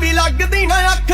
ਵੀ ਲੱਗਦੀ ਨਾ ਅੱਖ